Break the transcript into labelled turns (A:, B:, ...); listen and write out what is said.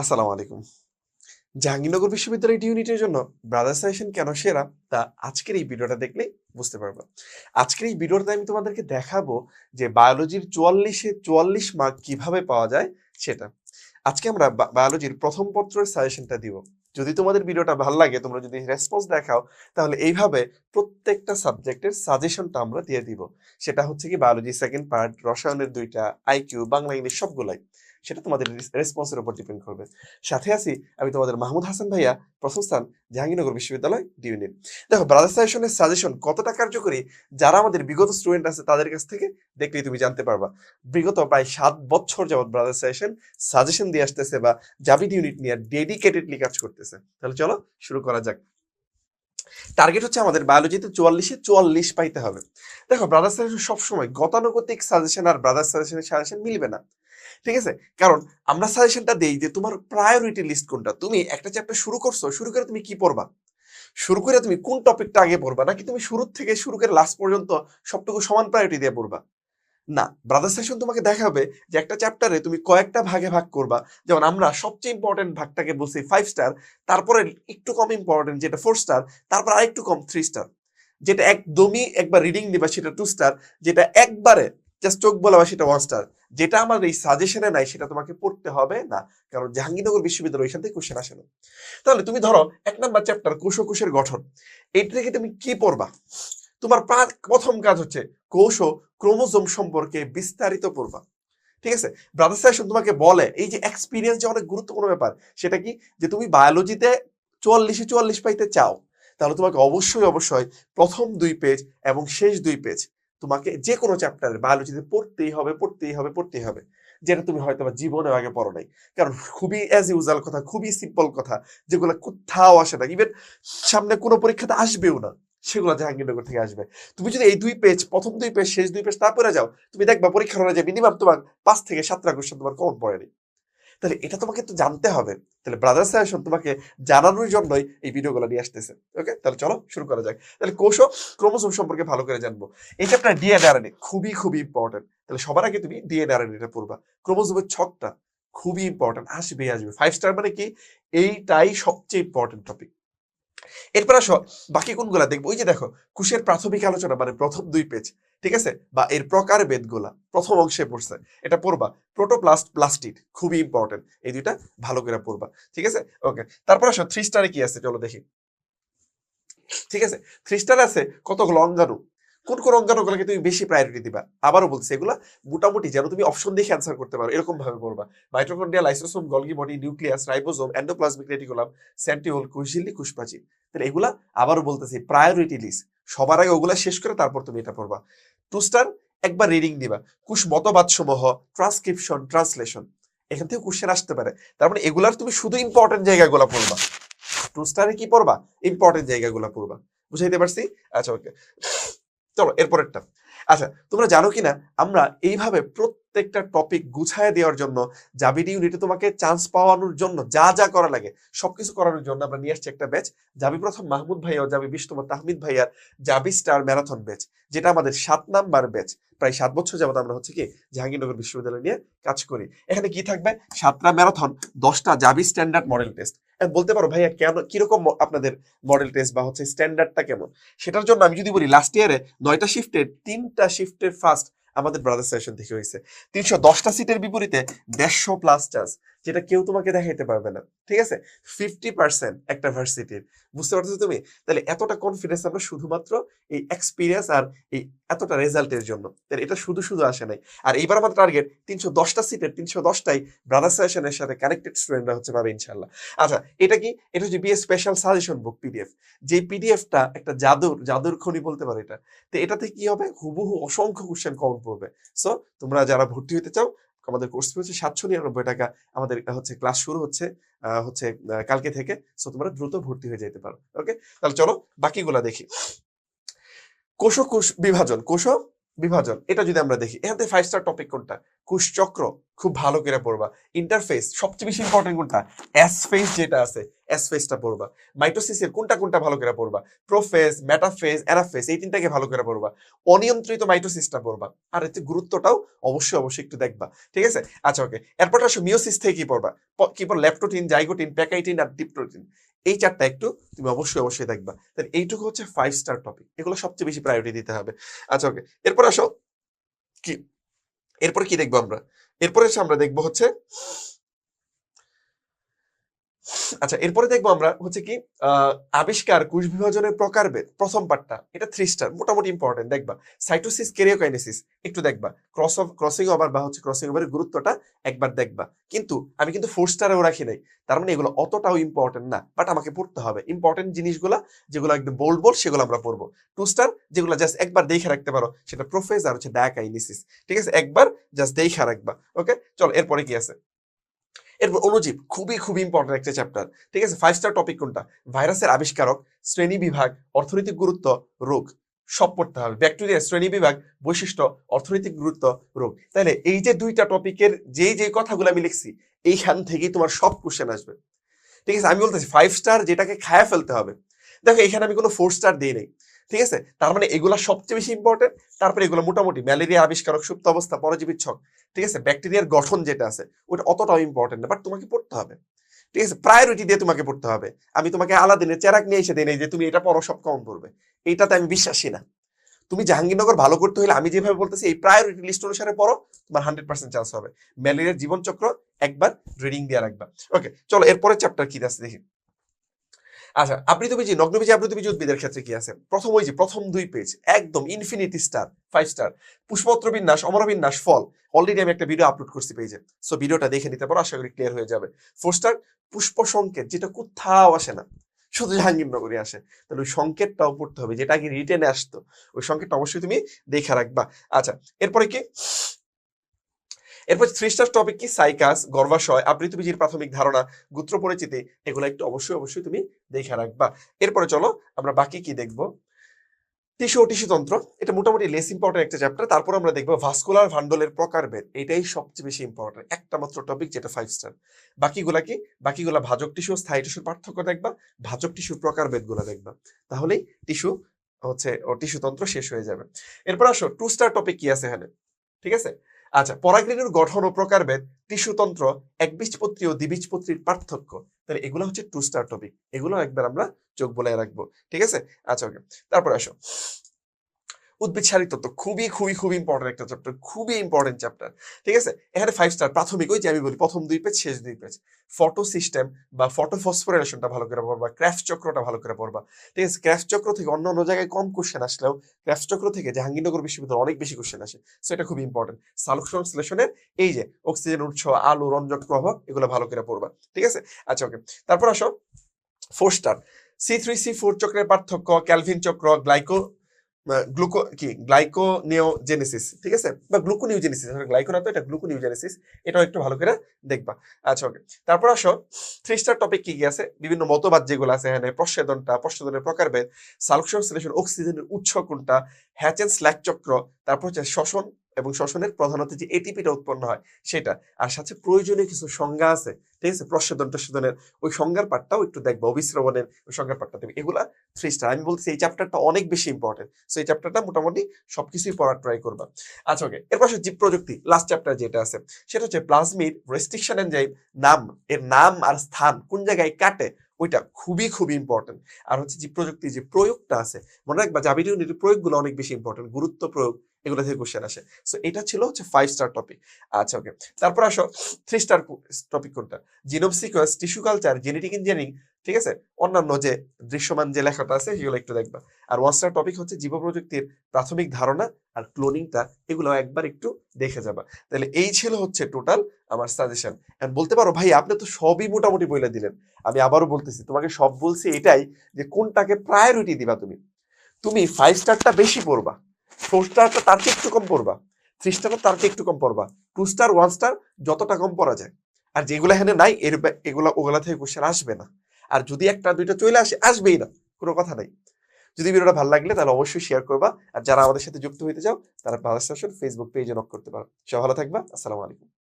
A: আসসালামু আলাইকুম। জাহাঙ্গীরনগর বিশ্ববিদ্যালয় ইউনিটের জন্য ব্রাদার সাজেশন কেন সেরা তা আজকের এই ভিডিওটা দেখলে বুঝতে পারবে। আজকের এই ভিডিওটাতে আমি তোমাদেরকে দেখাবো যে বায়োলজির চুয়াল্লিশে চুয়াল্লিশ মার্ক কীভাবে পাওয়া যায় সেটা। আজকে আমরা বায়োলজির প্রথম পত্রের সাজেশনটা দিব। যদি তোমাদের ভিডিওটা ভালো লাগে, তোমরা যদি রেসপন্স দেখাও, তাহলে এইভাবে প্রত্যেকটা সাবজেক্টের সাজেশনটা আমরা দিয়ে দিব। সেটা হচ্ছে কি বায়োলজি সেকেন্ড পার্ট রসায়নের দুইটা আইকিউ বাংলা, ইংলিশ সবগুলাই। সেটা তোমাদের রেসপন্সের উপর ডিপেন্ড করবে। সাথে আছি আমি তোমাদের মাহমুদ হাসান ভাইয়া, প্রথম স্থান, জাহাঙ্গীরনগর বিশ্ববিদ্যালয় ডি ইউনিট দেখো ব্রাদার সাজেশনের সাজেশন কতটা কার্যকরী? যারা আমাদের বিগত স্টুডেন্ট আছে, তাদের কাছ থেকে দেখলেই তুমি জানতে পারবা। বিগত প্রায় সাত বছর যাবত ব্রাদার সাজেশন সাজেশন দিয়ে আসতেছে বা জাভিড ইউনিট নিয়ে ডেডিকেটেডলি কাজ করতেছে। তাহলে চলো, শুরু করা যাক। টার্গেট হচ্ছে আমাদের বায়োলজিতে চুয়াল্লিশে চুয়াল্লিশ পাইতে হবে। দেখো ব্রাদার সাজেশন সবসময় গতানুগতিক সাজেশন আর ব্রাদার সাজেশনের সাজেশন মিলবে না। ঠিক আছে? কারণ আমরা সাজেশনটা দেই যে তোমার প্রায়োরিটি লিস্ট কোনটা? তুমি একটা চ্যাপ্টার শুরু করছ, শুরু করে তুমি কি পড়বা? শুরু করে তুমি কোন টপিকটা আগে পড়বা? নাকি তুমি শুরু থেকে শুরু করে লাস্ট পর্যন্ত সবটুকু সমান প্রায়োরিটি দিয়ে পড়বা? না ব্রাদার সেশন তোমাকে দেখাবে যে একটা চ্যাপ্টারে তুমি কয়েকটা ভাগে ভাগ করবা। যেমন আমরা সবচেয়ে ইম্পর্টেন্ট ভাগটাকে বলছি ফাইভ স্টার তারপরে একটু কম ইম্পর্টেন্ট যেটা ফোর স্টার তারপর আরেকটু কম থ্রি স্টার যেটা একদমই একবার রিডিং দিবা সেটা টু স্টার যেটা একবারে জাস্ট চোখ বলাবা সেটা ওয়ান স্টার যেটা আমার এই সাজেশনে নাই, সেটা তোমাকে পড়তে হবে না। কারণ জাহাঙ্গীরনগর বিশ্ববিদ্যালয়, এখান থেকে কোশ্চেন আসে না। তাহলে তুমি ধরো, এক নাম্বার চ্যাপ্টার কোষ কোষের গঠন। এইটা থেকে তুমি কি পড়বা? তোমার প্রা- প্রথম কাজ হচ্ছে, কোষ ও ক্রোমোজোম সম্পর্কে বিস্তারিত পড়বা। ঠিক আছে? ব্রাদার সাহেব তোমাকে বলে, এই যে এক্সপিরিয়েন্স যে অনেক গুরুত্বপূর্ণ ব্যাপার, সেটা কি? যে তুমি বায়োলজিতে চুয়াল্লিশে চুয়াল্লিশ পাইতে চাও, তাহলে তোমাকে অবশ্যই অবশ্যই প্রথম দুই পেজ এবং শেষ দুই পেজ তোমাকে যে কোনো চ্যাপ্টারে বায়োলজিতে পড়তেই হবে পড়তেই হবে পড়তেই হবে, যেটা তুমি হয়তো বা জীবনে আগে পড়ো নাই। কারণ খুবই অ্যাজ ইউজাল কথা, খুবই সিম্পল কথা, যেগুলো কোথাও আসে না। ইভেন সামনে কোনো পরীক্ষাতে আসবেও না, সেগুলো জাহাঙ্গীরনগর থেকে আসবে। তুমি যদি এই দুই পেজ প্রথম দুই পেজ শেষ দুই পেজ তারপরে যাও, তুমি দেখবা পরীক্ষার হলে যে মিনিমাম তোমার পাঁচ থেকে সাতটা কোশ্চেন তোমার কমন পড়েনি তাহলে এটা তোমাকে তো জানতে হবে। তাহলে ব্রাদার সাজেশন তোমাকে জানানোর জন্যই এই ভিডিওগুলো নিয়ে আসতেছে। ওকে তাহলে চলো শুরু করা যাক। তাহলে কোষ ক্রোমোসোম সম্পর্কে ভালো করে জানব। এই চ্যাপ্টার ডিএনএ আরএনএ খুবই খুবই ইম্পর্টেন্ট তাহলে সবার আগে তুমি ডিএনএ আরএনএটা পড়বা। ক্রোমোসোমের ছকটা খুবই ইম্পর্টেন্ট আসবে আসবে। ফাইভ স্টার মানে কি? এইটাই সবচেয়ে ইম্পর্টেন্ট টপিক এরপর আসো, বাকি কোনগুলা দেখব? ওই যে দেখো কুশের প্রাথমিক আলোচনা মানে প্রথম দুই পেজ ঠিক আছে? বা এর প্রকার বেদগুলা প্রথম অংশে পড়ছে, এটা পড়বা। প্রোটোপ্লাস্ট, প্লাস্টিড, খুবই ইম্পর্টেন্ট এই দুইটা ভালো করে পড়বা, ঠিক আছে? ওকে তারপর আসো থ্রি স্টারে কি আছে? চলো দেখি। ঠিক আছে? থ্রি স্টার আছে কতগুলো অঙ্গাণু? কোন কোন অঙ্গাণুগুলোকে তুমি বেশি প্রায়োরিটি দিবা? আবারও বলছি এগুলা মোটামুটি যেন তুমি অপশন দেখে অ্যান্সার করতে পারো এরকম ভাবে পড়বা। Mitochondria lysosome Golgi body nucleus ribosome endoplasmic reticulum centriole কুশিল্লি কুশপাচি তাহলে এগুলা আবারও বলতেছি প্রায়োরিটি লিস্ট সবার আগে ওগুলা শেষ করে তারপর তুমি এটা পড়বা। টু স্টার একবার রিডিং দিবা কুশ মতবাদ সমূহ ট্রান্সক্রিপশন ট্রান্সলেশন এখান থেকে কোশ্চেন আসতে পারে। তার মানে এগুলার তুমি শুধু ইম্পর্টেন্ট জায়গাগুলো পড়বা। টু স্টারে কি পড়বা? ইম্পর্টেন্ট জায়গাগুলো পড়বা। বুঝাইতে পারছি? আচ্ছা ওকে চলো, এরপরেরটা। আচ্ছা তোমরা জানো কিনা? আমরা এইভাবে প্রত্যেকটা টপিক গুছায় দেওয়ার জন্য জাবিডি ইউনিটে তোমাকে চান্স পাওয়ানোর জন্য যা যা করা লাগে, সবকিছু করানোর জন্য আমরা নিয়ে আসছি একটা ব্যাচ জাবি প্রথম মাহমুদ ভাইয়া ও জাবি বিশতম তাহমিদ ভাইয়ার জাবি স্টার ম্যারাথন ব্যাচ যেটা আমাদের সাত নাম্বার ব্যাচ প্রায় সাত বছর যাবত আমরা হচ্ছে কি জাহাঙ্গীরনগর বিশ্ববিদ্যালয় নিয়ে কাজ করি। এখানে কি থাকবে? সাতটা ম্যারাথন দশটা জাবি স্ট্যান্ডার্ড মডেল টেস্ট বলতে পারো ভাইয়া, কেন, কীরকম আপনাদের মডেল টেস্ট বা হচ্ছে স্ট্যান্ডার্ডটা কেমন? সেটার জন্য আমি যদি বলি লাস্ট ইয়ারে নয়টা শিফটের তিনটা শিফটের ফার্স্ট আমাদের ব্রাদার সেশন থেকে হয়েছে। তিনশো দশটা সিটের বিপরীতে দেড়শো প্লাস চার্জ যেটা কেউ তোমাকে দেখাইতে পারবে না, ঠিক আছে? ফিফটি পার্সেন্ট একটা ভার্সিটির বুঝতে পারছ তুমি? তাহলে এতটা কনফিডেন্স আমরা শুধুমাত্র এই এক্সপিরিয়েন্স আর এই এতটা রেজাল্টের জন্য। তাহলে এটা শুধু শুধু আসে নাই। আর এইবার আমাদের টার্গেট তিনশো দশটা সিটের তিনশো দশটাই ব্রাদার সেশনের সাথে কানেক্টেড স্টুডেন্টরা হচ্ছে পাবে ইনশাল্লাহ আচ্ছা এটা কি? এটা হচ্ছে BA special suggestion book PDF যে পিডিএফটা একটা জাদুর জাদুর খনি বলতে পারো এটা। তো এটাতে কি হবে? হুবহু অসংখ্য কোশ্চেন কমন পড়বে। সো তোমরা যারা ভর্তি হতে চাও আমাদের কোর্স ফি হচ্ছে সাতশো নিরানব্বই টাকা। আমাদের হচ্ছে ক্লাস শুরু হচ্ছে হচ্ছে কালকে থেকে। সো তোমরা দ্রুত ভর্তি হয়ে যেতে পারো। ওকে তাহলে চলো বাকিগুলা দেখি। কোষ কোষ বিভাজন। কোষ বিভাজন। এটা যদি আমরা দেখি, এখান থেকে ফাইভ স্টার টপিক কোনটা? কোষ চক্র খুব ভালো করে পড়বা। ইন্টারফেস সবচেয়ে বেশি ইম্পর্টেন্ট কোনটা? এস ফেস যেটা আছে এস ফেজটা পড়বা। মাইটোসিসের কোনটা কোনটা ভালো করে পড়বা? প্রোফেজ মেটাফেজ অ্যানাফেজ এই তিনটাকে ভালো করে পড়বা। অনিয়ন্ত্রিত মাইটোসিসটা পড়বা। আর এতে গুরুত্বটাও অবশ্যই অবশ্যই একটু দেখবা। ঠিক আছে? আচ্ছা ওকে এরপর আসো মিওসিস থেকে কি পড়বা? কি পড়? ল্যাপটোটিন জাইগোটিন প্যাকাইটিন আর ডিপ্টোটিন এই চারটা একটু তুমি অবশ্যই অবশ্যই দেখবা। তাহলে এইটুকু হচ্ছে ফাইভ স্টার টপিক এগুলো সবচেয়ে বেশি প্রায়োরিটি দিতে হবে। আচ্ছা ওকে এরপর আসো। কি? এরপরে কি দেখব আমরা? এরপরে আমরা দেখব হচ্ছে আচ্ছা এরপরে দেখব আমরা হচ্ছে কি আবিষ্কার কোষ বিভাজনের প্রকারভেদ, প্রথম পার্টটা এটা থ্রি স্টার মোটামুটি ইম্পর্টেন্ট দেখবা। সাইটোসিস কেরিওকাইনেসিস একটু দেখবা। ক্রস অফ ক্রসিং ওভার বা হচ্ছে ক্রসিং ওভারের গুরুত্বটা একবার দেখবা। কিন্তু আমি কিন্তু ফোর স্টারেও রাখি নাই, তার মানে এগুলো অতটাও ইম্পর্টেন্ট না বাট আমাকে পড়তে হবে। ইম্পর্টেন্ট জিনিসগুলো, যেগুলো একদম বোল্ড বোল্ড সেগুলো আমরা পড়ব। টু স্টার যেগুলো জাস্ট একবার দেখে রাখতে পারো, সেটা প্রোফেস আর হচ্ছে ডায়াকাইনিসিস ঠিক আছে? একবার জাস্ট দেখে রাখবা ওকে চলো, এরপরে কি আছে? এরপর অনুজীব খুবই খুবই ইম্পর্টেন্ট একটা চ্যাপ্টার ঠিক আছে? ফাইভ স্টার টপিক কোনটা? ভাইরাসের আবিষ্কারক, শ্রেণি বিভাগ, অর্থনৈতিক গুরুত্ব, রোগ, সব পড়তে হবে। ব্যাকটেরিয়া শ্রেণি বিভাগ, বৈশিষ্ট্য, অর্থনৈতিক গুরুত্ব, রোগ। তাহলে এই যে দুইটা টপিকের যেই যে কথাগুলো আমি লিখছি, এইখান থেকেই তোমার সব কোশ্চেন আসবে। ঠিক আছে? আমি বলতেছি ফাইভ স্টার যেটাকে খায়া ফেলতে হবে। দেখো এখানে আমি কোনো ফোর স্টার দিই নাই। ঠিক আছে? তার মানে এগুলা সবচেয়ে বেশি ইম্পর্টেন্ট তারপরে এগুলো মোটামুটি ম্যালেরিয়া, আবিষ্কারক, সুপ্ত অবস্থা পরজীবীর ছক ঠিক আছে? ব্যাকটেরিয়ার গঠন যেটা আছে, ওটা অতটাও ইম্পর্টেন্ট না বাট তোমাকে পড়তে হবে। ঠিক আছে? প্রায়োরিটি দিয়ে তোমাকে পড়তে হবে। আমি তোমাকে আলাদিনের চেরাক নিয়ে এসে দিই যে তুমি এটা পড়ো, সব কমন পড়বে। এইটাতে আমি বিশ্বাসী না। তুমি জাহাঙ্গীরনগর ভালো করতে হলে আমি যেভাবে বলতেছি, এই প্রায়োরিটি লিস্ট অনুসারে পড়ো, তোমার হান্ড্রেড পার্সেন্ট চান্স হবে। ম্যালেরিয়ার জীবনচক্র একবার রিডিং দিয়ে রাখবা। ওকে চলো, এরপরের চ্যাপ্টার কি আছে দেখি। আচ্ছা আপনি তুমি যে নগ্নবীজি তুমি উদ্ভিদের ক্ষেত্রে কি আছে? প্রথম ওই যে প্রথম দুই পেজ, একদম ইনফিনিটি স্টার ফাইভ স্টার পুষ্পত্র বিন্যাস, অমর বিন্যাস, ফল অলরেডি আমি একটা ভিডিও আপলোড করছি পেজে। সো ভিডিওটা দেখে নিতে পারো, আশা করি ক্লিয়ার হয়ে যাবে। ফোর স্টার পুষ্প সংকেত, যেটা কোথাও আসে না, শুধু জাহাঙ্গীরনগরে আসে। তাহলে ওই সংকেতটাও পড়তে হবে, যেটা আগে রিটেনে আসতো, ওই সংকেতটা অবশ্যই তুমি দেখে রাখবা। আচ্ছা এরপরে কি? এরপর থ্রি টপিক কি? সাইকাস গর্ভাশয় আবৃতবীজির প্রাথমিক ধারণা, গুত্র পরিচিতি, এগুলো একটু অবশ্যই অবশ্যই তুমি দেখে রাখবা। এরপরে চলো আমরা বাকি কি দেখব? টিস্যু ও টিস্যুতন্ত্র এটা মোটামুটি লেস ইম্পর্টেন্ট একটা চ্যাপ্টার তারপর আমরা দেখব ভাস্কুলার ভান্ডলের প্রকারভেদ, এটাই সবচেয়ে বেশি ইম্পর্টেন্ট একটা মাত্র টপিক যেটা ফাইভ স্টার বাকিগুলা কি? বাকিগুলা ভাজক টিস্যু স্থায়ী টিস্যুর পার্থক্য দেখবা, ভাজক টিস্যুর প্রকারভেদগুলা দেখবা। তাহলেই টিস্যু হচ্ছে, ও টিস্যুতন্ত্র শেষ হয়ে যাবে। এরপর আসো টু স্টার টপিক কি আছে এখানে? ঠিক আছে? আচ্ছা পরাগরেণুর গঠন ও প্রকারভেদ, টিস্যুতন্ত্র, একবীজপত্রী ও দ্বিবীজপত্রীর পার্থক্য। তাহলে এগুলো হচ্ছে টু স্টার টপিক এগুলো একবার আমরা চোখ বলে রাখব। ঠিক আছে? আচ্ছা ওকে তারপরে আসো। উদ্ভিদ তত্ত্ব। খুবই খুবই খুবই ইম্পর্টেন্ট একটা চ্যাপ্টার খুবই ইম্পর্টেন্ট চ্যাপ্টার ঠিক আছে? এখানে ফাইভ স্টার প্রাথমিক, ওই যে আমি বলি, প্রথম দুই পেজ শেষ দুই পেজ ফটো সিস্টেম বা ফটো ফসফোরেশনটা ভালো করে পড়বা ক্র্যাফট চক্রটা ভালো করে পড়বা। ঠিক আছে? ক্র্যাফট চক্র থেকে অন্য অন্য জায়গায় কম কোশ্চেন আসলেও ক্র্যাফট চক্র থেকে জাহাঙ্গীরনগর বিশ্ববিদ্যালয় অনেক বেশি কোশ্চেন আসে। সো এটা খুব ইম্পর্টেন্ট সালোক সংশ্লেষণের এই যে অক্সিজেন উৎস, আলো, রঞ্জক প্রভাব, এগুলো ভালো করে পড়বা। ঠিক আছে? আচ্ছা ওকে তারপর আসো four star C three C four চক্রের পার্থক্য ক্যালভিন চক্র গ্লাইকো গ্লুকো, কি, গ্লাইকোনিওজেনেসিস, ঠিক আছে? বা গ্লুকোনিওজেনেসিস গ্লাইকো না তো এটা গ্লুকোনিওজেনেসিস, এটাও একটু ভালো করে দেখবা। আচ্ছা ওকে। তারপর আসো থ্রি স্টার টপিক কি কি আছে? বিভিন্ন মতবাদ যেগুলো আছে এখানে প্রস্বেদনটা প্রস্বেদনের প্রকারভেদ সালক সংশ্লেষণ অক্সিজেনের উৎস কোনটা হ্যাচেন স্ল্যাক চক্র, তারপর হচ্ছে শ্বসন এবং শ্বসনের প্রধানত যে এটিপিটা উৎপন্ন হয় সেটা। আর সাথে প্রয়োজনীয় কিছু সংজ্ঞা আছে, ঠিক আছে? প্রস্বেদন টস্বেদনের ওই সংজ্ঞার পাঠটাও একটু দেখব, অবিশ্রবণের ওই সংজ্ঞার পাঠটা দেবে এগুলা থ্রি স্টার আমি বলছি এই চ্যাপ্টারটা অনেক বেশি ইম্পর্টেন্ট সো এই চ্যাপ্টারটা মোটামুটি সবকিছুই পড়ার ট্রাই করবা। আচ্ছা ওকে এরপর আসে জীব প্রযুক্তি লাস্ট চ্যাপ্টার যেটা আছে, সেটা হচ্ছে প্লাজমিড রেস্ট্রিকশন এনজাইম নাম, এর নাম আর স্থান কোন জায়গায় কাটে, ওইটা খুবই খুবই ইম্পর্টেন্ট আর হচ্ছে যে প্রযুক্তি যে প্রয়োগটা আছে, মনে রাখবা জাবির প্রয়োগগুলো অনেক বেশি ইম্পর্টেন্ট গুরুত্ব প্রয়োগ এগুলো থেকে কোশ্চেন আসে। সো এটা ছিল হচ্ছে ফাইভ স্টার টপিক আচ্ছা ওকে তারপর আসো থ্রি স্টার টপিক কোনটা? Genome sequence tissue culture genetic engineering ঠিক আছে? অন্যান্য যে দৃশ্যমান যে লেখাটা আছে, সেগুলো একটু দেখবা। আর ওয়ান স্টার টপিক হচ্ছে জীব প্রযুক্তির প্রাথমিক ধারণা আর ক্লোনিংটা এগুলো একবার একটু দেখে যাবা। তাহলে এই ছিল হচ্ছে টোটাল আমার সাজেশন বলতে পারো, ভাই, আপনি তো সবই মোটামুটি বলে দিলেন। আমি আবারও বলতেছি, তোমাকে সব বলছি এটাই যে কোনটাকে প্রায়োরিটি দিবা তুমি। তুমি ফাইভ স্টারটা বেশি পড়বা। ফোর স্টারটা তার চেয়ে একটু কম পড়বা। থ্রি স্টারটা তার চেয়ে একটু কম পড়বা। টু স্টার ওয়ান স্টার যতটা কম পড়া যায়। আর যেগুলো এখানে নাই, এর এগুলো ওগুলা থেকে কোশ্চেন আসবে না। আর যদি একটা, দুইটা চলে আসে, আসবেই না। কোনো কথা নাই। যদি ভিডিওটা ভালো লাগলে তাহলে অবশ্যই শেয়ার করবা। আর যারা আমাদের সাথে যুক্ত হইতে চাও, তারা বাংলাদেশ ফেসবুক পেজে নক করতে পারো। সব ভালো থাকবা। আসসালামু আলাইকুম।